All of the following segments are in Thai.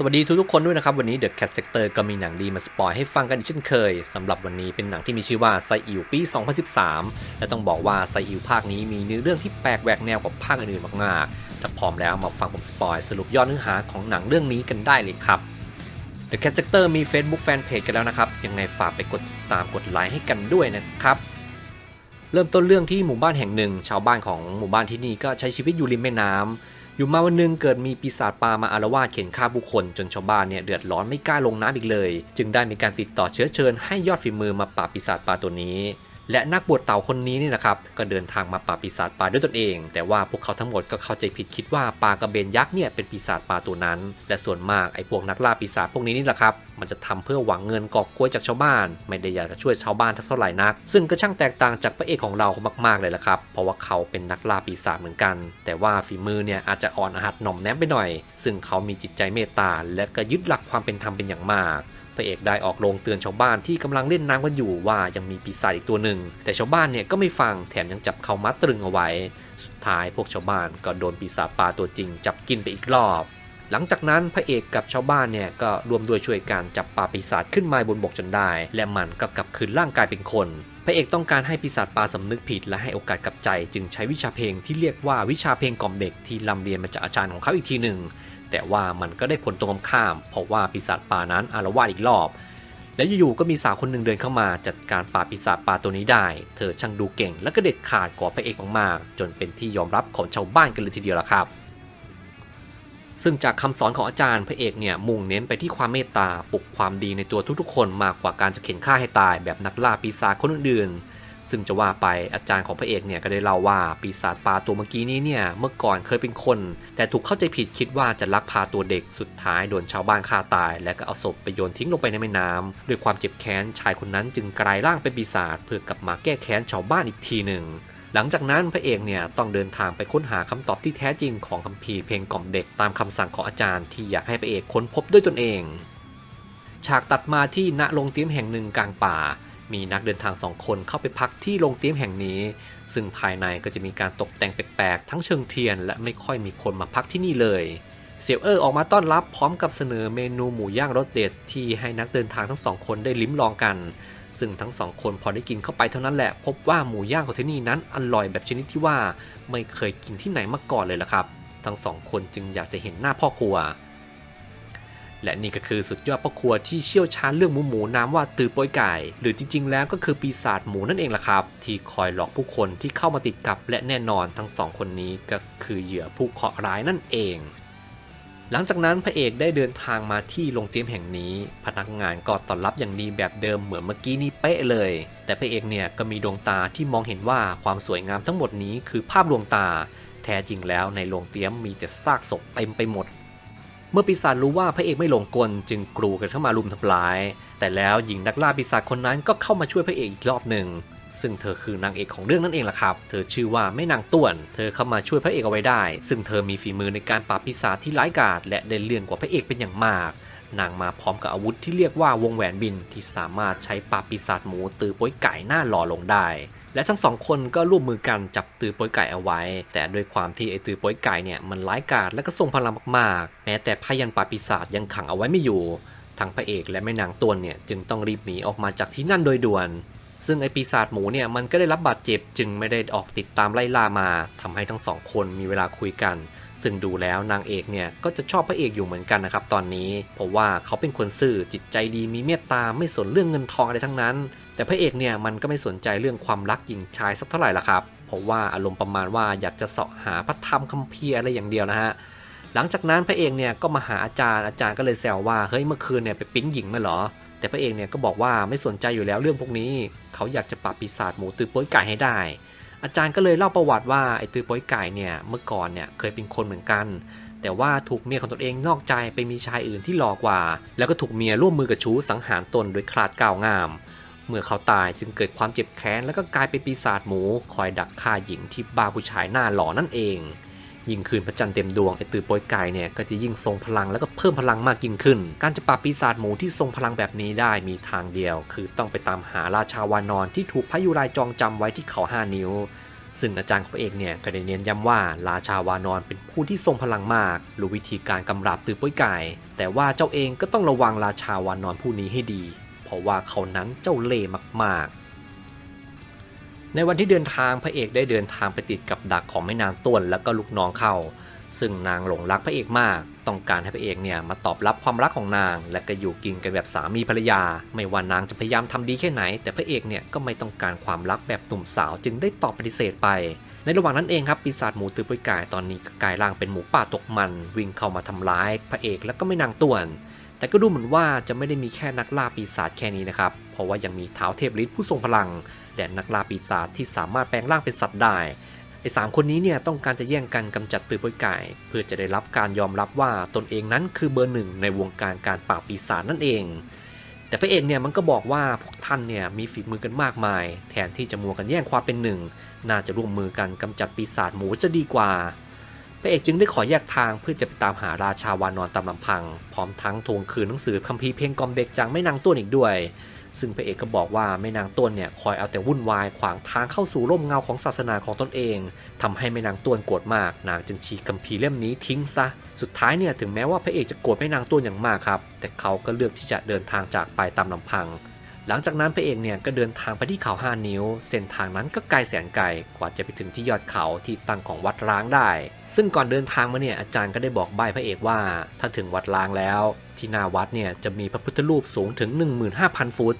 สวัสดีทุกๆคนด้วยนะครับ วันนี้ The Cat Sector ก็มีหนังดีมาสปอยให้ฟังกันอีกเช่นเคยสำหรับวันนี้เป็นหนังที่มีชื่อว่าไซอิวปี 2013 และต้องบอกว่าไซอิวภาคนี้มีเนื้อเรื่องที่แปลกแหวกแนวกว่าภาคอื่นๆมากๆถ้าพร้อมแล้วมาฟังผมสปอยสรุปยอดเนื้อหาของหนังเรื่องนี้กันได้เลยครับ The Cat Sector มี Facebook Fanpage กันแล้วนะครับยังไงฝากไปกดติดตามกดไลค์ให้กันด้วยนะครับเริ่มต้นเรื่องที่หมู่บ้านแห่งหนึ่ง ชาวบ้านของหมู่บ้านที่นี่ก็ใช้ชีวิตอยู่ริมแม่น้ำ อยู่มาวันหนึงเกิดมีปีศาจปลามาอารวาสเข็นฆ่าผู้คนจนชาวบ้านเนี่ยเดือดร้อนไม่กล้าลงน้ำอีกเลย จึงได้มีการติดต่อเชื้อเชิญให้ยอดฝีมือมาปราบปีศาจปลาตัวนี้ และนักบวชเต่าคนนี้นี่นะครับก็เดินทางมาปราบปีศาจปลาด้วยตนเอง แต่ว่าพวกเขาทั้งหมดก็เข้าใจผิดคิดว่าปลากระเบนยักษ์เนี่ยเป็นปีศาจปลาตัวนั้น และส่วนมากไอ้พวกนักล่าปีศาจพวกนี้นี่แหละครับมันจะทำเพื่อหวังเงินกอบกล้วยจากชาวบ้าน ไม่ได้อยากจะช่วยชาวบ้านเท่าไหร่นัก ซึ่งก็ช่างแตกต่างจากพระเอกของเรามากๆเลยละครับเพราะว่าเขาเป็นนักล่าปีศาจเหมือนกัน แต่ว่าฝีมือเนี่ยอาจจะอ่อนอาหัดหน่อมแนมไปหน่อย ซึ่งเขามีจิตใจเมตตาและก็ยึดหลักความเป็นธรรมเป็นอย่างมาก พระเอกได้ออกโรงเตือนชาวบ้านที่กำลังเล่นน้ำกันอยู่ว่ายังมีปีศาจอีกตัวหนึ่ง แต่ชาวบ้านเนี่ยก็ไม่ฟังแถมยังจับเขามัดตรึงเอาไว้ สุดท้ายพวกชาวบ้านก็โดนปีศาจปลาตัวจริง จับกินไปอีกรอบ หลังจากนั้นพระเอกกับชาวบ้านเนี่ยก็รวมด้วยช่วยกันจับปลาปีศาจขึ้นมาบนบกจนได้ และมันก็กลับคืนร่างกายเป็นคนพระเอกต้องการให้ปีศาจปลาสำนึกผิดและให้โอกาสกลับใจ จึงใช้วิชาเพลงที่เรียกว่าวิชาเพลงกล่อมเด็กที่ลำเรียนมาจากอาจารย์ของเขาอีกทีหนึ่ง แต่ว่ามันก็ได้ผลตรงกันข้าม เพราะว่าปีศาจปลานั้นอารวาสอีกรอบ และอยู่ๆก็มีสาวคนหนึ่งเดินเข้ามาจัดการปราปีศาจปลาตัวนี้ได้ เธอช่างดูเก่งและก็เด็ดขาดกว่าพระเอกมากๆ จนเป็นที่ยอมรับของชาวบ้านกันเลยทีเดียวละครับซึ่งจากคำสอนของอาจารย์พระเอกเนี่ยมุ่งเน้นไปที่ความเมตตาปลุกความดีในตัวทุกๆคนมากกว่าการจะเข็นฆ่าให้ตายแบบนักล่าปีศาจคนอื่นๆ ซึ่งจะว่าไปอาจารย์ของพระเอกเนี่ยก็ได้เล่าว่าปีศาจปลาตัวเมื่อกี้นี้เนี่ยเมื่อก่อนเคยเป็นคน แต่ถูกเข้าใจผิดคิดว่าจะลักพาตัวเด็กสุดท้ายโดนชาวบ้านฆ่าตาย และก็เอาศพไปโยนทิ้งลงไปในแม่น้ำด้วยความเจ็บแค้นชายคนนั้นจึงกลายร่างเป็นปีศาจเพื่อกลับมาแก้แค้นชาวบ้านอีกทีหนึ่งหลังจากนั้นพระเอกเนี่ยต้องเดินทางไปค้นหาคำตอบที่แท้จริงของคัมภีร์เพลงกล่อมเด็กตามคำสั่งของอาจารย์ที่อยากให้พระเอกค้นพบด้วยตนเอง ฉากตัดมาที่ณโรงเตี้ยมแห่งหนึ่งกลางป่า มีนักเดินทางสองคนเข้าไปพักที่โรงเตี้ยมแห่งนี้ ซึ่งภายในก็จะมีการตกแต่งแปลกๆ ทั้งเชิงเทียน และไม่ค่อยมีคนมาพักที่นี่เลยเสี่ยวเออออกมาต้อนรับพร้อมกับเสนอเมนูหมูย่างรสเด็ดที่ให้นักเดินทางทั้งสองคนได้ลิ้มลองกัน ซึ่งทั้งสองคนพอได้กินเข้าไปเท่านั้นแหละ พบว่าหมูย่างของที่นี่นั้นอร่อยแบบชนิดที่ว่า ไม่เคยกินที่ไหนมาก่อนเลยล่ะครับ ทั้งสองคนจึงอยากจะเห็นหน้าพ่อครัว และนี่ก็คือสุดยอดพ่อครัวที่เชี่ยวชาญเรื่องหมูหมูน้ำว่าตือป้ยไก่ หรือจริง ๆ แล้วก็คือปีศาจหมูนั่นเองล่ะครับ ที่คอยหลอกผู้คนที่เข้ามาติดกับและแน่นอนทั้งสองคนนี้ก็คือเหยื่อผู้เคราะห์ร้ายนั่นเองหลังจากนั้นพระเอกได้เดินทางมาที่โรงเตรียมแห่งนี้ พนักงานก็ต้อนรับอย่างดีแบบเดิมเหมือนเมื่อกี้นี้เป๊ะเลย แต่พระเอกเนี่ยก็มีดวงตาที่มองเห็นว่าความสวยงามทั้งหมดนี้คือภาพลวงตา แท้จริงแล้วในโรงเตรียมมีแต่ซากศพเต็มไปหมด เมื่อปีศาจรู้ว่าพระเอกไม่หลงกลจึงกรูกันเข้ามารุมทำร้าย แต่แล้วหญิงนักล่าปีศาจคนนั้นก็เข้ามาช่วยพระเอกอีกรอบหนึ่งซึ่งเธอคือนางเอกของเรื่องนั่นเองล่ะครับ เธอชื่อว่าแม่นางต้วน เธอเข้ามาช่วยพระเอกเอาไว้ได้ ซึ่งเธอมีฝีมือในการปราบปีศาจที่ร้ายกาจและได้เลื่อนกว่าพระเอกเป็นอย่างมาก นางมาพร้อมกับอาวุธที่เรียกว่าวงแหวนบินที่สามารถใช้ปราบปีศาจหมูตือป้ยไก่หน้าหล่อลงได้ และทั้งสองคนก็ร่วมมือกันจับตือป้ยไก่เอาไว้ แต่ด้วยความที่ไอตือป้ยไก่เนี่ยมันร้ายกาจและก็ทรงพลังมากๆ แม้แต่พยันป่าปีศาจยังขังเอาไว้ไม่อยู่ทั้งพระเอกและแม่นางตัวเนี่ยจึงต้องรีบหนีออกมาจากที่นั่นโดยด่วน ซึ่งไอปีศาจหมูเนี่ยมันก็ได้รับบาดเจ็บจึงไม่ได้ออกติดตามไล่ล่ามาทำให้ทั้งสองคนมีเวลาคุยกัน ซึ่งดูแล้วนางเอกเนี่ยก็จะชอบพระเอกอยู่เหมือนกันนะครับตอนนี้ เพราะว่าเขาเป็นคนซื่อจิตใจดีมีเมตตาไม่สนเรื่องเงินทองอะไรทั้งนั้น แต่พระเอกเนี่ยมันก็ไม่สนใจเรื่องความรักหญิงชายสักเท่าไหร่ละครับ เพราะว่าอารมณ์ประมาณว่าอยากจะเสาะหาพระธรรมคัมภีร์อะไรอย่างเดียวนะฮะหลังจากนั้นพระเอกเนี่ยก็มาหาอาจารย์อาจารย์ก็เลยแซวว่าเฮ้ยเมื่อคืนเนี่ยไปปิ๊งหญิงมาเหรอ แต่พระเอกเนี่ยก็บอกว่าไม่สนใจอยู่แล้วเรื่องพวกนี้ เขาอยากจะปราบปีศาจหมูตือป้ยไก่ให้ได้ อาจารย์ก็เลยเล่าประวัติว่าไอ้ตือโป้ยไก่เนี่ยเมื่อก่อนเนี่ยเคยเป็นคนเหมือนกัน แต่ว่าถูกเมียของตนเองนอกใจไปมีชายอื่นที่หล่อกว่า แล้วก็ถูกเมียร่วมมือกับชู้สังหารตนโดยคลาดก้าวงาม เมื่อเขาตายจึงเกิดความเจ็บแค้นแล้วก็กลายเป็นปีศาจหมู คอยดักฆ่าหญิงที่บ้าผู้ชายหน้าหล่อนั่นเอง ยิ่งคืนพระจันทร์เต็มดวงไอตือโปยไก่เนี่ยก็จะยิ่งทรงพลังแล้วก็เพิ่มพลังมากยิ่งขึ้น การจะปราบปีศาจหมูที่ทรงพลังแบบนี้ได้มีทางเดียว คือต้องไปตามหาราชาวานอนที่ถูกพระยุรายจองจำไว้ที่เขาห้านิ้ว ซึ่งอาจารย์ของพระเอกเนี่ยก็ได้เน้นย้ำว่าราชาวานอนเป็นผู้ที่ทรงพลังมากรู้วิธีการกำราบตือป้ยไก่แต่ว่าเจ้าเองก็ต้องระวังราชาวานอนผู้นี้ให้ดี เพราะว่าเขานั้นเจ้าเล่ห์มากๆ ในวันที่เดินทางพระเอกได้เดินทางไปติดกับดักของแม่นางต้วนและก็ลูกน้องเข้า ซึ่งนางหลงรักพระเอกมาก ต้องการให้พระเอกเนี่ยมาตอบรับความรักของนาง และก็อยู่กินกันแบบสามีภรรยา ไม่ว่านางจะพยายามทำดีแค่ไหน แต่พระเอกเนี่ยก็ไม่ต้องการความรักแบบหนุ่มสาวจึงได้ตอบปฏิเสธไป ในระหว่างนั้นเองครับปีศาจหมูตือปุยกายตอนนี้กลายร่างเป็นหมูป่าตกมัน วิ่งเข้ามาทำร้าย พระเอกและก็ไม่นางต่วนแต่ก็ดูเหมือนว่าจะไม่ได้มีแค่นักล่าปีศาจแค่นี้นะครับ เพราะว่ายังมีเท้าเทพฤทธิ์ผู้ทรงพลัง และนักล่าปีศาจที่สามารถแปลงร่างเป็นสัตว์ได้ไอ้สามคนนี้เนี่ยต้องการจะแย่งกันกำจัดตือป้อยไก่ เพื่อจะได้รับการยอมรับว่าตนเองนั้นคือเบอร์หนึ่งในวงการการปราบปีศาจนั่นเอง แต่พระเอกเนี่ยมันก็บอกว่าพวกท่านเนี่ยมีฝีมือกันมากมาย แทนที่จะมัวกันแย่งความเป็นหนึ่ง น่าจะร่วมมือกันกำจัดปีศาจหมูจะดีกว่าพระเอกจึงได้ขอแยกทางเพื่อจะไปตามหาราชาวานอนตามลำพัง พร้อมทั้งทวงคืนหนังสือคัมภีร์เพลงกล่อมเด็กจากแม่นางต้วนอีกด้วย ซึ่งพระเอกก็บอกว่าแม่นางต้วนเนี่ยคอยเอาแต่วุ่นวายขวางทางเข้าสู่ร่มเงาของศาสนาของตนเองทำให้แม่นางต้วนโกรธมาก นางจึงฉีกคัมภีร์เล่มนี้ทิ้งซะ สุดท้ายเนี่ยถึงแม้ว่าพระเอกจะโกรธแม่นางต้วนอย่างมากครับ แต่เขาก็เลือกที่จะเดินทางจากไปตามลำพัง หลังจากนั้นพระเอกเนี่ยก็เดินทางไปที่เขาห้านิ้ว เส้นทางนั้นก็ไกลแสนไกลกว่าจะไปถึงที่ยอดเขาที่ตั้งของวัดร้างได้ ซึ่งก่อนเดินทางมาเนี่ยอาจารย์ก็ได้บอกใบ้พระเอกว่า ถ้าถึงวัดร้างแล้ว ที่หน้าวัดเนี่ยจะมีพระพุทธรูปสูงถึง 15,000 ฟุต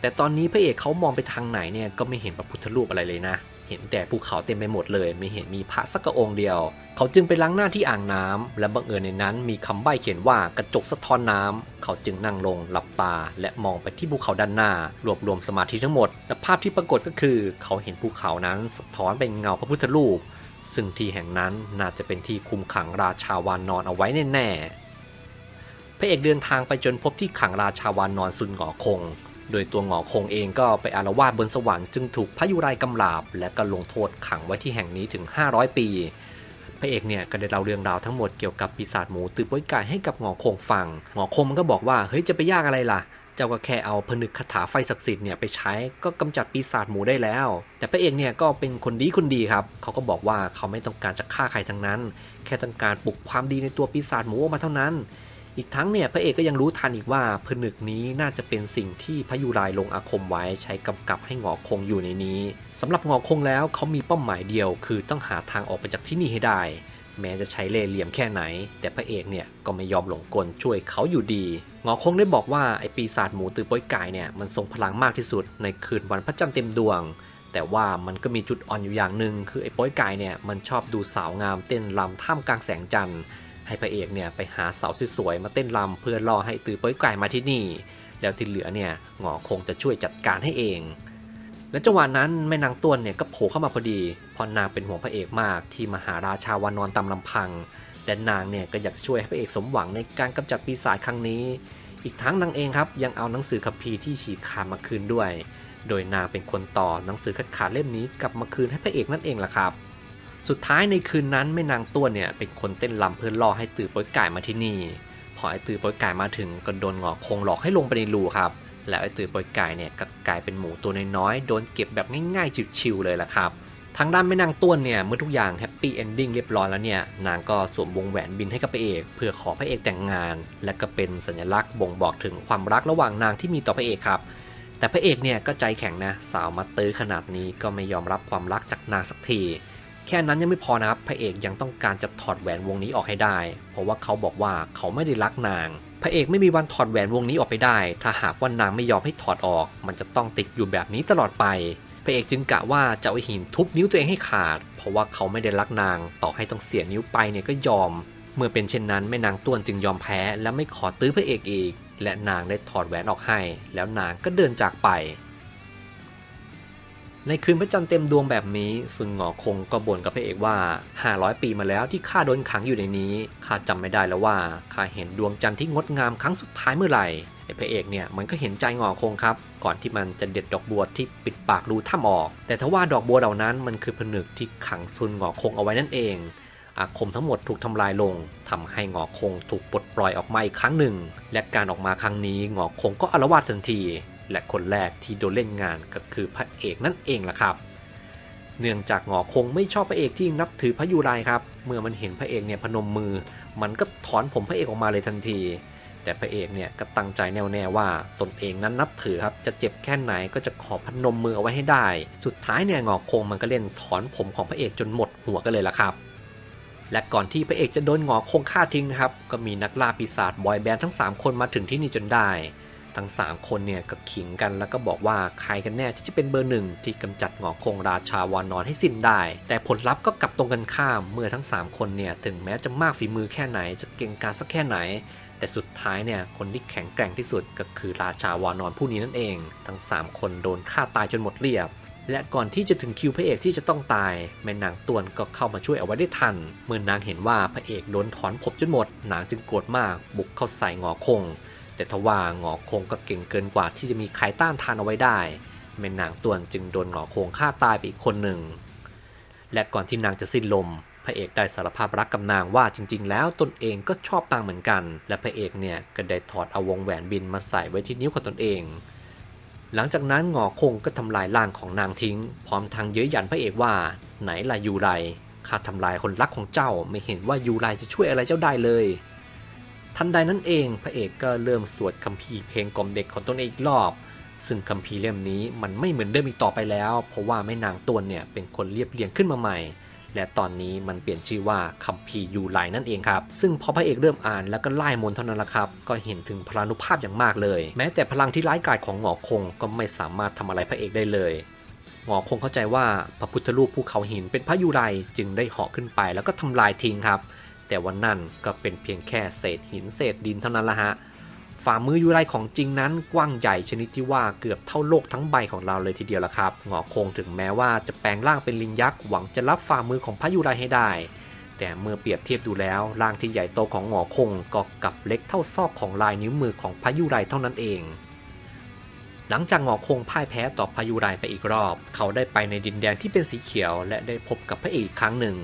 แต่ตอนนี้พระเอกเขามองไปทางไหนเนี่ยก็ไม่เห็นพระพุทธรูปอะไรเลยนะ เห็นแต่ภูเขาเต็มไปหมดเลย ไม่เห็นมีพระสักองค์เดียว เขาจึงไปล้างหน้าที่อ่างน้ำและบังเอิญในนั้นมีคำใบ้เขียนว่ากระจกสะท้อนน้ำเขาจึงนั่งลงหลับตา และมองไปที่ภูเขาด้านหน้า รวบรวมสมาธิทั้งหมด และภาพที่ปรากฏก็คือ เขาเห็นภูเขานั้นสะท้อนเป็นเงาพระพุทธรูป ซึ่งที่แห่งนั้นน่าจะเป็นที่คุมขังราชาวานนอนเอาไว้แน่ๆพระเอกเดินทางไปจนพบที่ขังราชาวานอนซุนหงอคง โดยตัวหงอคงเองก็ไปอารวาสบนสวรรค์จึงถูกพระยุไรกำลาบ และก็ลงโทษขังไว้ที่แห่งนี้ถึง 500 ปี พระเอกเนี่ยก็ได้เล่าเรื่องราวทั้งหมดเกี่ยวกับปีศาจหมูตือป้อยไก่ให้กับหงอคงฟัง หงอคงมันก็บอกว่าเฮ้ยจะไปยากอะไรล่ะ เจ้าก็แค่เอาผนึกคาถาไฟศักดิ์สิทธิ์เนี่ยไปใช้ก็กำจัดปีศาจหมูได้แล้ว แต่พระเอกเนี่ยก็เป็นคนดีคนดีครับ เขาก็บอกว่าเขาไม่ต้องการจะฆ่าใครทั้งนั้น แค่ต้องการปลุกความดีในตัวปีศาจหมูออกมาเท่านั้น อีกทั้งเนี่ยพระเอกก็ยังรู้ทันอีกว่าผนึกนี้น่าจะเป็นสิ่งที่พระยุรายลงอาคมไว้ใช้กำกับให้หงอคงอยู่ในนี้สำหรับหงอคงแล้วเขามีเป้าหมายเดียว คือต้องหาทางออกไปจากที่นี่ให้ได้ แม้จะใช้เล่ห์เหลี่ยมแค่ไหน แต่พระเอกเนี่ยก็ไม่ยอมหลงกลช่วยเขาอยู่ดีหงอคงได้บอกว่าไอปีศาจหมูตือป้อยกายเนี่ยมันทรงพลังมากที่สุดในคืนวันพระจันทร์เต็มดวงแต่ว่ามันก็มีจุดอ่อนอยู่อย่างหนึ่งคือไอ้ป้อยกายเนี่ยมันชอบดูสาวงามเต้นรำท่ามกลางแสงจันทร์ ให้พระเอกเนี่ยไปหาสาวสวยๆมาเต้นรำเพื่อล่อให้ตือโป้ยไก่มาที่นี่ แล้วที่เหลือเนี่ยหงอคงจะช่วยจัดการให้เอง และจังหวะนั้นแม่นางต้วนเนี่ยก็โผล่เข้ามาพอดีพราะนางเป็นห่วงพระเอกมากที่มาหาราชาวานอนตามลำพัง และนางเนี่ยก็อยากจะช่วยให้พระเอกสมหวังในการกำจัดปีศาจครั้งนี้ อีกทั้งนางเองครับยังเอาหนังสือคัมภีร์ที่ฉีกขาดมาคืนด้วย โดยนางเป็นคนต่อหนังสือคัดขาดเล่มนี้กลับมาคืนให้พระเอกนั่นเองล่ะครับ สุดท้ายในคืนนั้นแม่นางต้วนเนี่ยเป็นคนเต้นรำเพื่อล่อให้ตือโป้อยไก่มาที่นี่ พอไอ้ตือโป้อยไก่มาถึงก็โดนหงอคงหลอกให้ลงไปในรูครับ แล้วไอ้ตือโป้อยไก่เนี่ยก็กลายเป็นหมูตัวน้อยๆโดนเก็บแบบง่ายๆชิวๆเลยล่ะครับทางด้านแม่นางต้วนเนี่ยเมื่อทุกอย่างแฮปปี้เอนดิ้งเรียบร้อยแล้วเนี่ยนางก็สวมวงแหวนบินให้กับพระเอก เพื่อขอพระเอกแต่งงาน และก็เป็นสัญลักษณ์บ่งบอกถึงความรักระหว่างนางที่มีต่อพระเอกครับ แต่พระเอกเนี่ยก็ใจแข็งนะสาวมาตื้อขนาดนี้ก็ไม่ยอมรับความรักจากนางสักที แค่นั้นยังไม่พอนะครับพระเอกยังต้องการจะถอดแหวนวงนี้ออกให้ได้ เพราะว่าเขาบอกว่าเขาไม่ได้รักนาง พระเอกไม่มีวันถอดแหวนวงนี้ออกไปได้ ถ้าหากว่านางไม่ยอมให้ถอดออก มันจะต้องติดอยู่แบบนี้ตลอดไป พระเอกจึงกะว่าจะเอาหินทุบนิ้วตัวเองให้ขาด เพราะว่าเขาไม่ได้รักนาง ต่อให้ต้องเสียนิ้วไปเนี่ยก็ยอม เมื่อเป็นเช่นนั้นแม่นางต้วนจึงยอมแพ้และไม่ขอตื้อพระเอกอีก และนางได้ถอดแหวนออกให้ แล้วนางก็เดินจากไป ในคืนพระจันทร์เต็มดวงแบบนี้ซุนหงอคงก็บ่นกับพระเอกว่า 500 ปีมาแล้วที่ข้าโดนขังอยู่ในนี้ข้าจำไม่ได้แล้วว่าข้าเห็นดวงจันทร์ที่งดงามครั้งสุดท้ายเมื่อไหร่ไอ้พระเอกเนี่ยมันก็เห็นใจหงอคงครับ ก่อนที่มันจะเด็ดดอกบัวที่ปิดปากรูถ้ำออก แต่ทว่าดอกบัวเหล่านั้นมันคือผนึกที่ขังซุนหงอคงเอาไว้นั่นเอง อาคมทั้งหมดถูกทำลายลงทำให้หงอคงถูกปลดปล่อยออกมาอีกครั้งหนึ่ง และการออกมาครั้งนี้หงอคงก็อารวาสทันที และคนแรกที่โดนเล่นงานก็คือพระเอกนั่นเองล่ะครับ เนื่องจากหงอคงไม่ชอบพระเอกที่นับถือพระยูไรครับ เมื่อมันเห็นพระเอกเนี่ยพนมมือ มันก็ถอนผมพระเอกออกมาเลยทันที แต่พระเอกเนี่ยก็ตั้งใจแน่วแน่ว่าตนเองนั้นนับถือครับ จะเจ็บแค่ไหนก็จะขอพนมมือเอาไว้ให้ได้ สุดท้ายเนี่ยหงอคงมันก็เล่นถอนผมของพระเอกจนหมดหัวกันเลยล่ะครับและก่อนที่พระเอกจะโดนหงอคงฆ่าทิ้งนะครับ ก็มีนักล่าปีศาจบอยแบนด์ทั้ง 3 คนมาถึงที่นี่จนได้ ทั้ง 3 คนเนี่ยก็ขิงกันแล้วก็บอกว่าใครกันแน่ที่จะเป็นเบอร์หนึ่งที่กำจัดหงอคงราชาวานอนให้สิ้นได้ แต่ผลลัพธ์ก็กลับตรงกันข้ามเมื่อทั้ง 3 คนเนี่ยถึงแม้จะมากฝีมือแค่ไหนจะเก่งกาจสักแค่ไหนแต่สุดท้ายเนี่ยคนที่แข็งแกร่งที่สุดก็คือราชาวานอนผู้นี้นั่นเอง ทั้ง 3 คนโดนฆ่าตายจนหมดเรียบ และก่อนที่จะถึงคิวพระเอกที่จะต้องตาย แม่นางตวนก็เข้ามาช่วยเอาไว้ได้ทัน เมื่อนางเห็นว่าพระเอกโดนถอนผมจนหมดนางจึงโกรธมากบุกเข้าใส่หงอคง แต่ทว่าหงอคงก็เก่งเกินกว่าที่จะมีใครต้านทานเอาไว้ได้แม่นางตวนจึงโดนหงอคงฆ่าตายไปอีกคนหนึ่ง และก่อนที่นางจะสิ้นลม พระเอกได้สารภาพรักกับนางว่าจริง ๆ แล้วตนเองก็ชอบนางเหมือนกัน และพระเอกเนี่ยก็ได้ถอดเอาวงแหวนบินมาใส่ไว้ที่นิ้วของตนเอง หลังจากนั้นหงอคงก็ทำลายร่างของนางทิ้ง พร้อมทางเย้ยหยันพระเอกว่า ไหนล่ะยูไรข้าทำลายคนรักของเจ้าไม่เห็นว่ายูไรจะช่วยอะไรเจ้าได้เลย ทันใดนั้นเองพระเอกก็เริ่มสวดคัมภีร์เพลงกล่อมเด็กของตนเองอีกรอบ ซึ่งคัมภีร์เล่มนี้มันไม่เหมือนเดิมอีกต่อไปแล้ว เพราะว่าแม่นางตวนเนี่ยเป็นคนเรียบเรียงขึ้นมาใหม่ และตอนนี้มันเปลี่ยนชื่อว่าคัมภีร์ยูไลนั่นเองครับ ซึ่งพอพระเอกเริ่มอ่านแล้วก็ไล่มนเท่านั้นละครับ ก็เห็นถึงพลานุภาพอย่างมากเลย แม้แต่พลังที่ร้ายกาจของหงอคงก็ไม่สามารถทำอะไรพระเอกได้เลยหงอคงเข้าใจว่าพระพุทธรูปภูเขาหินเป็นพระยูไรจึงได้เหาะขึ้นไปแล้วก็ทำลายทิ้งครับ แต่วันนั้นก็เป็นเพียงแค่เศษหินเศษดินเท่านั้นละฮะ ฝ่ามือยูไรของจริงนั้นกว้างใหญ่ชนิดที่ว่าเกือบเท่าโลกทั้งใบของเราเลยทีเดียวละครับหงอคงถึงแม้ว่าจะแปลงร่างเป็นลิงยักษ์หวังจะรับฝ่ามือของพระยูไรให้ได้ แต่เมื่อเปรียบเทียบดูแล้วร่างที่ใหญ่โตของหงอคงก็กลับเล็กเท่าซอกของลายนิ้วมือของพระยูไรเท่านั้นเองหลังจากหงอคงพ่ายแพ้ต่อพายุไรไปอีกรอบ เขาได้ไปในดินแดนที่เป็นสีเขียว และได้พบกับพระเอกอีกครั้งหนึ่ง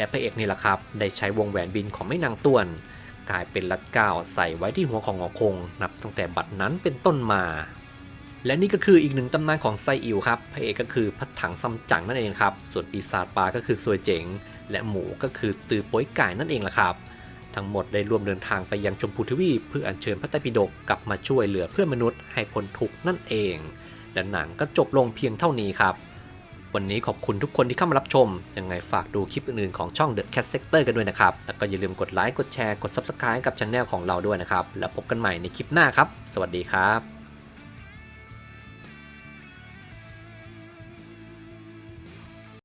และพระเอกนี่แหละครับ ได้ใช้วงแหวนบินของแม่นางต้วน กลายเป็นลัดก้าวใส่ไว้ที่หัวของหงอคง นับตั้งแต่บัดนั้นเป็นต้นมา และนี่ก็คืออีกหนึ่งตำนานของไซอิ๋วครับ พระเอกก็คือพัดถังซัมจั๋งนั่นเองครับ ส่วนปีศาจปลาก็คือซวยเจ๋ง และหมูก็คือตือป้ยไก่นั่นเองล่ะครับ ทั้งหมดได้ร่วมเดินทางไปยังชมพูทวีปเพื่ออัญเชิญพระไตรปิฎกกลับมาช่วยเหลือเพื่อนมนุษย์ให้พ้นทุกข์นั่นเอง และหนังก็จบลงเพียงเท่านี้ครับ วันนี้ขอบคุณทุกคนที่เข้ามารับชม ยังไงฝากดูคลิปอื่นๆของช่อง The Cat Sector กันด้วยนะครับ แล้วก็อย่าลืมกดไลค์ กดแชร์ กด Subscribe กับช anel ของเราด้วยนะครับ แล้วพบกันใหม่ในคลิปหน้าครับ สวัสดีครับ